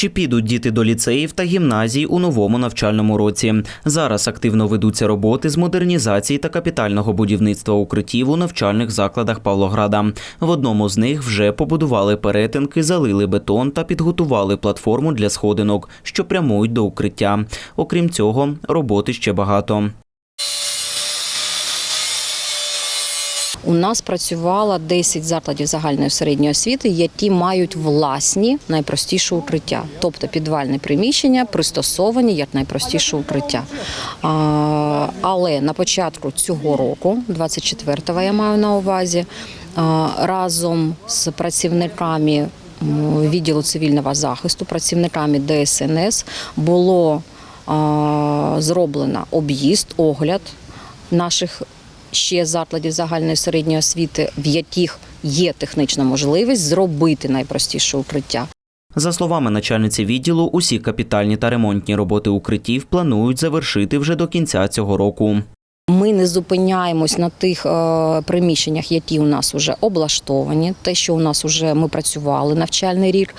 Чи підуть діти до ліцеїв та гімназій у новому навчальному році? Зараз активно ведуться роботи з модернізації та капітального будівництва укриттів у навчальних закладах Павлограда. В одному з них вже побудували перетинки, залили бетон та підготували платформу для сходинок, що прямують до укриття. Окрім цього, роботи ще багато. У нас працювало 10 закладів загальної середньої освіти, які мають власні найпростіші укриття, тобто підвальне приміщення пристосовані як найпростіше укриття. Але на початку цього року, 24-го я маю на увазі, разом з працівниками відділу цивільного захисту, працівниками ДСНС було зроблено об'їзд, огляд наших ще закладів загальної середньої освіти, в яких є технічна можливість зробити найпростіше укриття. За словами начальниці відділу, усі капітальні та ремонтні роботи укриттів планують завершити вже до кінця цього року. Ми не зупиняємось на тих е, приміщеннях, які у нас вже облаштовані. Те, що у нас вже ми працювали навчальний рік.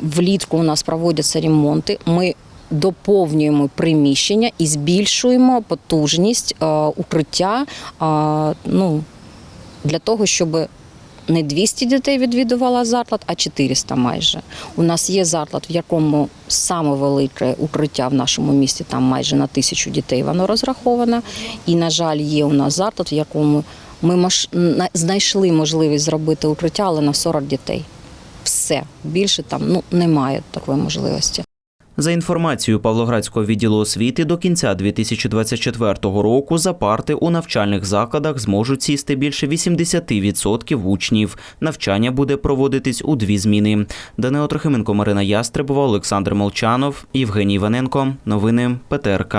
Влітку у нас проводяться ремонти. Ми доповнюємо приміщення і збільшуємо потужність е, укриття. е, ну, для того, щоб не 200 дітей відвідувала заклад, а 400 майже. У нас є заклад, в якому саме велике укриття в нашому місті, там майже на тисячу дітей воно розраховано. І, на жаль, є у нас заклад, в якому ми знайшли можливість зробити укриття, але на 40 дітей. Все більше там ну немає такої можливості. За інформацією Павлоградського відділу освіти, до кінця 2024 року за парти у навчальних закладах зможуть сісти більше 80% учнів. Навчання буде проводитись у дві зміни. Данило Трохименко, Марина Ястребова, Олександр Молчанов, Євгеній Іваненко. Новини ПТРК.